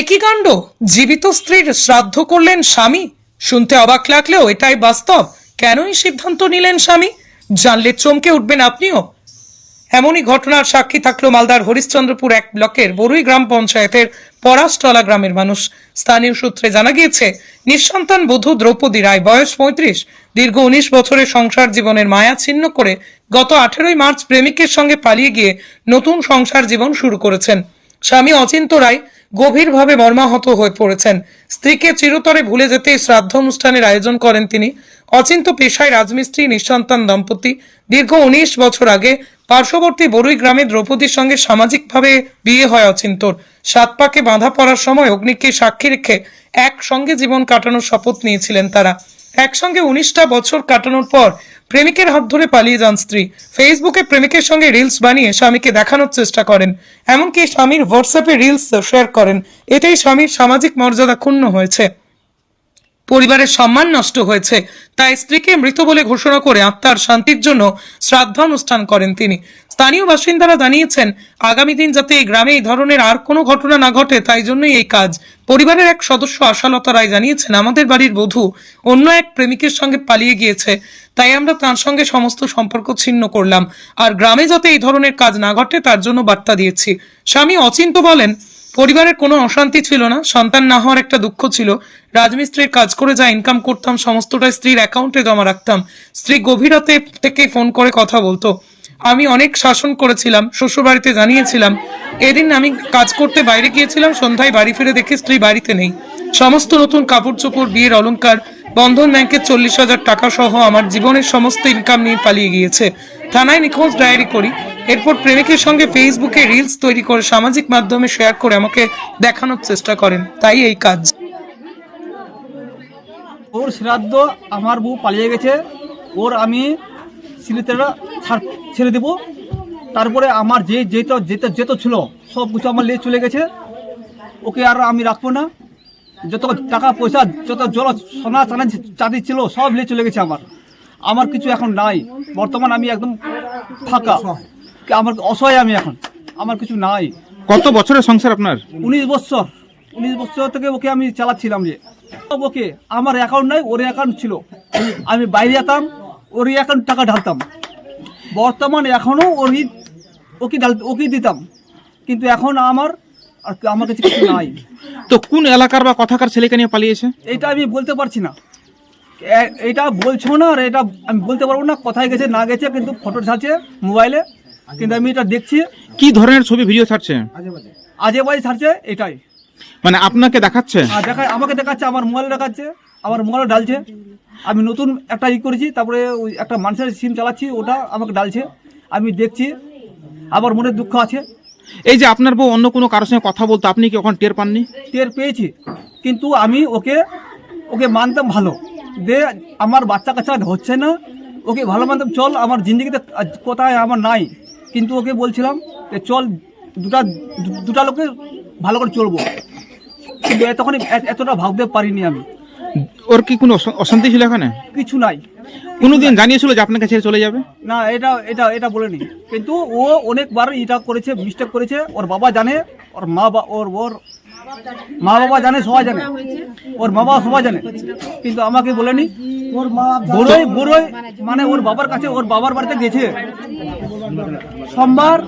একই কাণ্ড? জীবিত স্ত্রীর শ্রাদ্ধ করলেন স্বামী? শুনতে অবাক লাগলেও এটাই বাস্তব। কেনই সিদ্ধান্ত নিলেন স্বামী? জানলে চমকে উঠবেন আপনিও। এমনই ঘটনার সাক্ষী থাকল মালদার হরিশ্চন্দ্রপুর এক ব্লকের বরুই গ্রাম পঞ্চায়েতের পরাশটলা গ্রামের মানুষ। স্থানীয় সূত্রে জানা গিয়েছে, নিঃসন্তান বধূ দ্রৌপদী রায়, বয়স পঁয়ত্রিশ, দীর্ঘ উনিশ বছরের সংসার জীবনের মায়া ছিন্ন করে গত আঠেরোই মার্চ প্রেমিকের সঙ্গে পালিয়ে গিয়ে নতুন সংসার জীবন শুরু করেছেন। স্বামী অচিন্ত রায় গভীরভাবে মর্মাহত হয়ে পড়েছেন। স্ত্রীকে চিরতরে ভুলে যেতে শ্রাদ্ধ অনুষ্ঠানের আয়োজন করেন তিনি। অচিন্ত পেশায় রাজমিস্ত্রি, নিঃসন্তান দম্পতি। দীর্ঘ উনিশ বছর আগে পার্শ্ববর্তী বরুই গ্রামে দ্রৌপদীর সঙ্গে সামাজিকভাবে বিয়ে হয় অচিন্তর সাত পাকে বাঁধা পড়ার সময় অগ্নিকে সাক্ষী রেখে একসঙ্গে জীবন কাটানোর শপথ নিয়েছিলেন তারা। একসঙ্গে উনিশটা বছর কাটানোর পর প্রেমিকের হাত ধরে পালিয়ে যান স্ত্রী। ফেসবুকে প্রেমিকের সঙ্গে রিলস বানিয়ে স্বামীকে দেখানোর চেষ্টা করেন। এমনকি স্বামীর হোয়াটসঅ্যাপে রিলস শেয়ার করেন। এতেই স্বামীর সামাজিক মর্যাদা ক্ষুণ্ণ হয়েছে। পরিবারের সম্মান নষ্ট হয়েছে। তাই স্ত্রীকে মৃত বলে ঘোষণা করে আত্মার শান্তির জন্য শ্রাদ্ধানুষ্ঠান করেন তিনি। স্থানীয় বাসিন্দারা জানিয়েছেন, আগামী দিন যাতে এই গ্রামে এই ধরনের আর কোনো ঘটনা না ঘটে, তাই জন্যই এই কাজ। পরিবারের এক সদস্য আশালতা রায় জানিয়েছেন, আমাদের বাড়ির বধূ অন্য এক প্রেমিকের সঙ্গে পালিয়ে গিয়েছে, তাই আমরা তার সঙ্গে সমস্ত সম্পর্ক ছিন্ন করলাম। আর গ্রামে যাতে এই ধরনের কাজ না ঘটে, তার জন্য বার্তা দিয়েছি। স্বামী অচিন্ত বলেন, পরিবারের কোনো অশান্তি ছিল না, সন্তান না হওয়ার একটা দুঃখ ছিল। রাজমিস্ত্রির কাজ করে যা ইনকাম করতাম সমস্তটা স্ত্রীর অ্যাকাউন্টে জমা রাখতাম। স্ত্রী গভীর থেকে ফোন করে কথা বলতো। আমি অনেক শাসন করেছিলাম, শ্বশুরবাড়িতে জানিয়েছিলাম। এদিন আমি কাজ করতে বাইরে গিয়েছিলাম, সন্ধ্যায় বাড়ি ফিরে দেখি স্ত্রী বাড়িতে নেই। সমস্ত নতুন কাপড় চোপড় বিয়ের অলঙ্কার বন্ধন ব্যাংকের চল্লিশ হাজার টাকা সহ আমার জীবনের সমস্ত ইনকাম নিয়ে পালিয়ে গিয়েছে। থানায় নিখোঁজ ডায়েরি করি। এরপর প্রেমিকের সঙ্গে ফেসবুকে রিলস তৈরি করে সামাজিক মাধ্যমে শেয়ার করে আমাকে দেখানোর চেষ্টা করেন। তাই এই কাজ। ওর শ্রাদ্ধ আমার বউ পালিয়ে গেছে। ওর আমি সিলিতেরা ছাড় ছেড়ে দেবো। তারপরে আমার যে যেত যেতে যেত ছিল সব কিছু আমার নিয়ে চলে গেছে। ওকে আর আমি রাখব না। যত টাকা পয়সা যত জল সোনা চানা চাঁদি ছিল সব নিয়ে চলে গেছে আমার। আমার কিছু এখন নাই। বর্তমান আমি একদম ফাঁকা। আমার অসহায় আমি এখন। আমার কিছু নাই। কত বছরের সংসার আপনার? উনিশ বছর। উনিশ বছর থেকে ওকে আমি চালাচ্ছিলাম যে। ওকে। আমার অ্যাকাউন্ট নাই ওর অ্যাকাউন্ট ছিল। আমি বাইরে যেতাম। ওর অ্যাকাউন্ট টাকা ঢালতাম। বর্তমান এখনও ওরই ওকে ঢাল ওকে দিতাম। কিন্তু এখন আমার আর আমার কাছে কিছু নাই। তো কোন এলাকার বা কথাকার ছেলেকে নিয়ে পালিয়েছে? এটা আমি বলতে পারছি না। এটা বলছো না আর এটা আমি বলতে পারব না কোথায় গেছে না গেছে কিন্তু ফটো ছাড়ছে মোবাইলে কিন্তু আমি এটা দেখছি। কি ধরনের ছবি ভিডিও ছাড়ছে? আজে বাজে ছাড়ছে এটাই। মানে আপনাকে দেখাচ্ছে? দেখা আমাকে দেখাচ্ছে আমার মোবাইল দেখাচ্ছে। আমার মোবাইল ডালছে আমি নতুন একটা ই করেছি তারপরে ওই একটা মানুষের সিম চালাচ্ছি ওটা আমাকে ডালছে আমি দেখছি আমার মনে দুঃখ আছে। এই যে আপনার বউ অন্য কোনো কারোর সঙ্গে কথা বলতো আপনি কি ওখানে টের পাননি? টের পেয়েছি কিন্তু আমি ওকে ওকে মানতাম ভালো। দে আমার বাচ্চা কাচ্চা হচ্ছে না ওকে ভালো মানতাম চল আমার জিন্দগিতে কোথায় আমার নাই। কিন্তু ওকে বলছিলাম যে চল দুটা দুটা লোকে ভালো করে চলবো। কিন্তু এতক্ষণ এতটা ভাবতে পারিনি আমি। ওর কি কোনো অশান্তি ছিল এখানে? কিছু নাই। কোনোদিন জানিয়েছিল যে আপনাকে ছেড়ে চলে যাবে? না এটা এটা এটা বলেনি। কিন্তু ও অনেকবার এটা করেছে মিস্টেক করেছে। ওর বাবা জানে ওর মা বা ওর ওর মা বাবা জানে সবাই জানে। ওর মা বাবা সবাই জানে। কিন্তু আমাকে বলেনি। ওর মা বড়ই বড়ই মানে ওর বাবার কাছে ওর বাবার বাড়িতে গেছে। সোমবার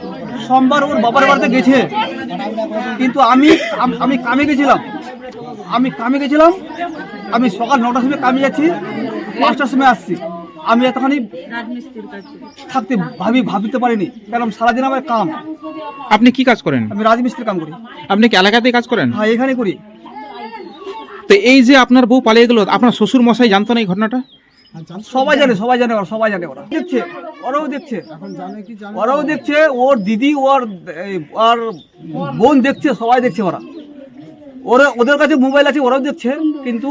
সোমবার ওর বাবার বাড়িতে গেছে। কিন্তু আমি আমি কামে গেছিলাম। আমি কামে গেছিলাম। আমি সকাল নটার সময় কামে যাচ্ছি পাঁচটার সময় আসছি। আমি এতখানি থাকতে ভাবি ভাবিতে পারিনি কারণ সারাদিন আমার কাম। আপনি কি কাজ করেন? আমি রাজমিস্ত্রি কাম করি। আপনি কি এলাকাতেই কাজ করেন? হ্যাঁ এখানে করি। তো এই যে আপনার বউ পালিয়ে গেল আপনার শ্বশুর মশাই জানতো না এই ঘটনাটা? সবাই জানে সবাই জানে ওরা সবাই জানে ওরা। দেখছে ওরাও দেখছে। ওরাও দেখছে ওর দিদি ওর ওর বোন দেখছে সবাই দেখছে ওরা। ওরা ওদের কাছে মোবাইল আছে ওরাও দেখছে কিন্তু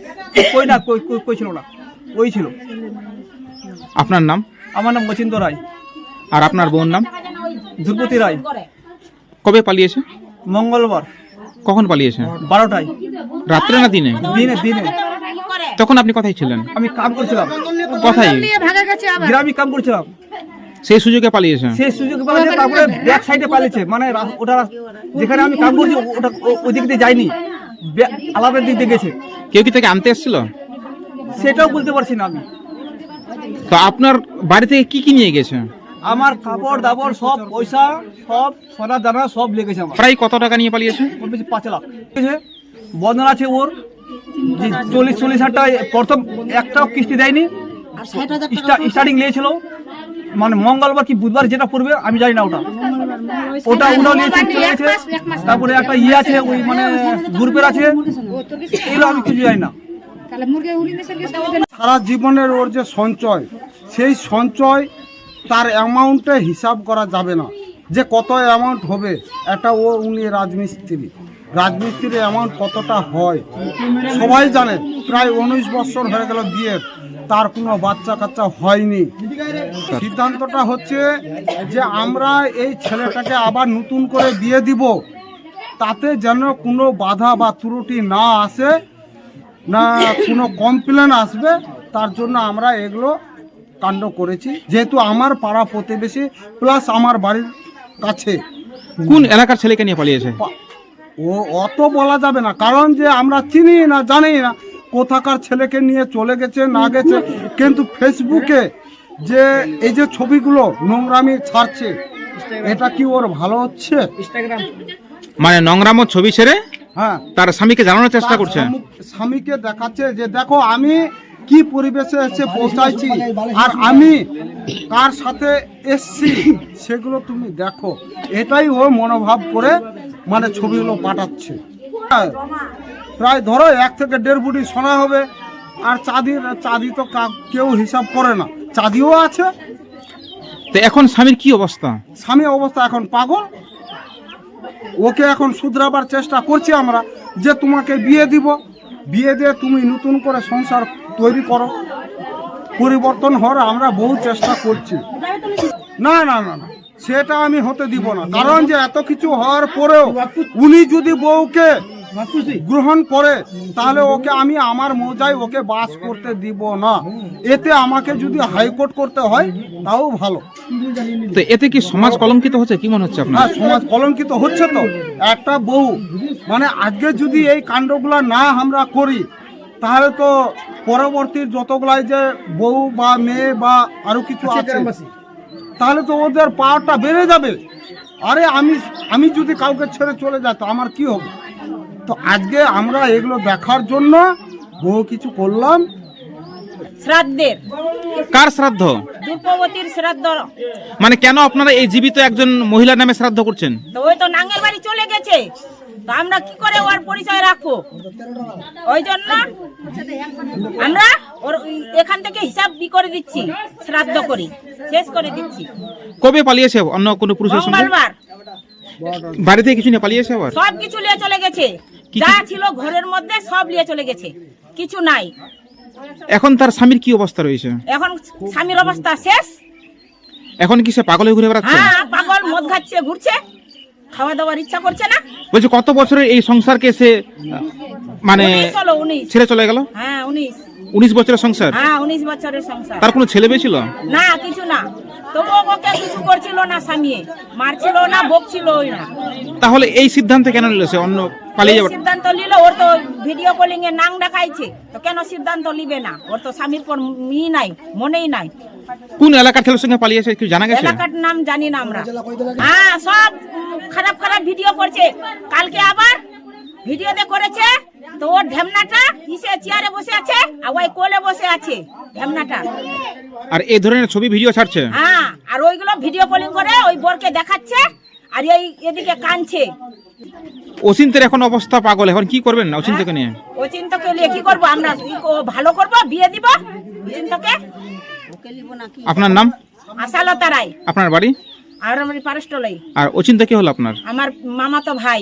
কই না কই কই- কই ছিল না? ওই ছিল। আপনার নাম? আমার নাম মচিন্দ রায়। আর আপনার বোন নাম? ধ্রুপতি রায়। কবে পালিয়েছে? মঙ্গলবার। কখন পালিয়েছে? বারোটায়। রাত্রে না দিনে? দিনে দিনে। তখন আপনি কোথায় ছিলেন? আমি কাম করছিলাম। কোথায়? গ্রামে কাম করছিলাম। সেই সুযোগে পালিয়েছে? সেই সুযোগ পালিয়েছে তারপরে ব্যাক সাইডে পালিয়েছে। মানে রা- ওটা যেখানে আমি কাম করছি ওটা ও- ওই দিক দিয়ে যায়নি। ব্যাক- আলাদা দিক দিয়ে গেছে। কেউ কি তাকে আনতে এসেছিল? সেটাও বলতে পারছি না আমি। তো আপনার বাড়ি থেকে কি কি নিয়ে গেছে? আমার কাপড় দাপড় সব পয়সা সব সোনা দানা সব লেগেছে আমার। প্রায় কত টাকা নিয়ে পালিয়েছে? ওর বেশি পাঁচ লাখ। ঠিক আছে? বন্ধন আছে ওর। যে চল্লিশ চল্লিশ হাজার টাকা প্রথম একটাও কিস্তি দেয়নি। স্টার্টিং নিয়েছিল। মানে মঙ্গলবার কি বুধবার যেটা পড়বে আমি জানি না ওটা। ওটা চলে গেছে তারপরে একটা ইয়ে আছে ওই মানে গ্রুপের আছে। এগুলো আমি কিছু জানি না। সারা জীবনের ওর যে সঞ্চয় সেই সঞ্চয় তার অ্যামাউন্টে হিসাব করা যাবে না। যে কত অ্যামাউন্ট হবে একটা ও উনি রাজমিস্ত্রি। রাজমিস্ত্রির অ্যামাউন্ট কতটা হয় সবাই জানে। প্রায় উনিশ বছর হয়ে গেল বিয়ের। তার কোনো বাচ্চা কাচ্চা হয়নি। সিদ্ধান্তটা হচ্ছে যে আমরা এই ছেলেটাকে আবার নতুন করে দিয়ে দিব তাতে যেন কোনো বাধা বা ত্রুটি না আসে না কোনো কমপ্লেন আসবে। তার জন্য আমরা এগুলো কাণ্ড করেছি যেহেতু আমার পাড়া প্রতিবেশী প্লাস আমার বাড়ির কাছে। কোন এলাকার ছেলেকে নিয়ে পালিয়েছে? ও অত বলা যাবে না কারণ যে আমরা চিনি না জানি না। কোথাকার ছেলেকে নিয়ে চলে গেছে না গেছে কিন্তু ফেসবুকে যে এই যে ছবিগুলো নোংরামি ছাড়ছে এটা কি ওর ভালো হচ্ছে? মানে নোংরামো ছবি ছেড়ে হ্যাঁ। তার স্বামীকে জানানোর চেষ্টা করছে? স্বামীকে দেখাচ্ছে যে দেখো আমি কি পরিবেশে এসে পৌঁছাইছি আর আমি কার সাথে এসছি সেগুলো তুমি দেখো। এটাই ও মনোভাব করে মানে ছবিগুলো পাঠাচ্ছে। হ্যাঁ, প্রায় ধরো এক থেকে দেড় বুটি সোনা হবে। আর চাঁদির চাঁদি তো কেউ হিসাব করে না। চাঁদিও আছে। তো এখন স্বামীর কি অবস্থা? স্বামী অবস্থা এখন পাগল। ওকে এখন শুধরাবার চেষ্টা করছি আমরা যে তোমাকে বিয়ে দিব। বিয়ে দিয়ে তুমি নতুন করে সংসার তৈরি করো। পরিবর্তন হওয়ার আমরা বহু চেষ্টা করছি। না না না না সেটা আমি হতে দিব না। কারণ যে এত কিছু হওয়ার পরেও উনি যদি বউকে গ্রহণ করে তাহলে ওকে আমি আমার মজায় ওকে বাস করতে দিব না। এতে আমাকে যদি হাইকোর্ট করতে হয় তাও ভালো। তো এতে কি সমাজ কলঙ্কিত হচ্ছে? কি মনে হচ্ছে আপনার? হ্যাঁ সমাজ কলঙ্কিত হচ্ছে তো। একটা বউ। মানে আজকে যদি এই কাণ্ডগুলা না আমরা করি তাহলে তো পরবর্তী যতগুলাই যে বউ বা মেয়ে বা আরও কিছু আছে তাহলে তো ওদের পাওয়ারটা বেড়ে যাবে। আরে আমি আমি যদি কাউকে ছেড়ে চলে যাই তো আমার কি হবে? তো আজকে আমরা এগুলো দেখার জন্য বহু কিছু করলাম। শ্রাদ্ধের। কার শ্রাদ্ধ? দুর্গবতীর শ্রাদ্ধ। মানে কেন আপনারা এই জীবিত একজন মহিলার নামে শ্রাদ্ধ করছেন? তো ওই তো নাঙ্গের বাড়ি চলে গেছে। তো আমরা কি করে ওর পরিচয় রাখব? ওই জন্য আমরা ওর এখান থেকে হিসাব বি করে দিচ্ছি শ্রাদ্ধ করি শেষ করে দিচ্ছি। কবে পালিয়েছে অন্য কোনো পুরুষের সঙ্গে? মঙ্গলবার। বাড়ি থেকে কিছু নিয়ে পালিয়েছে আবার? সব কিছু নিয়ে চলে গেছে। যা ছিল ঘরের মধ্যে সব নিয়ে চলে গেছে। কিছু নাই। এখন তার স্বামীর কি অবস্থা রয়েছে? এখন স্বামীর অবস্থা শেষ। এখন কি সে পাগলে ঘুরে বেড়াচ্ছে? হ্যাঁ পাগল মদ খাচ্ছে ঘুরছে। খাওয়া দাওয়ার ইচ্ছা করছে না। বলছে কত বছরের এই সংসারকে সে মানে ছেড়ে চলে গেল? হ্যাঁ উনিশ। উনিশ বছরের সংসার? হ্যাঁ উনিশ বছরের সংসার। তার কোনো ছেলে মেয়ে ছিল? না কিছু না। তবু ওকে কিছু করছিল না স্বামী। মারছিল না বকছিল না। তাহলে এই সিদ্ধান্ত কেন নিল সে? অন্য পালিয়ে সিদ্ধান্ত নিল ওর তো ভিডিও কলিং এ নাং দেখাইছে। তো কেন সিদ্ধান্ত নিবে না? ওর তো স্বামীর পর মি নাই মনেই নাই। কোন এলাকার ছেলের সঙ্গে পালিয়েছে কি জানা গেছে? এলাকার নাম জানি না আমরা। হ্যাঁ সব খারাপ খারাপ ভিডিও করছে। কালকে আবার ভিডিওতে করেছে। তো ওর ঢেমনাটা কিসে চেয়ারে বসে আছে? আর ওই কোলে বসে আছে ঢেমনাটা। আর এই ধরনের ছবি ভিডিও ছাড়ছে? হ্যাঁ আর ওইগুলো ভিডিও কলিং করে ওই বরকে দেখাচ্ছে আর এই এদিকে কানছে অচিন্তের এখন অবস্থা পাগল এখন কি করবেন না অচিন্তকে নিয়ে? ও চিন্তাকে নিয়ে কি করব আমরা? ভালো করব? বিয়ে দিব? চিন্তাকে আপনার নাম? আশালতা রায়। আপনার বাড়ি? আর আমার পারস্টলাই। আর অচিন্তা কি হলো আপনার? আমার মামা তো ভাই।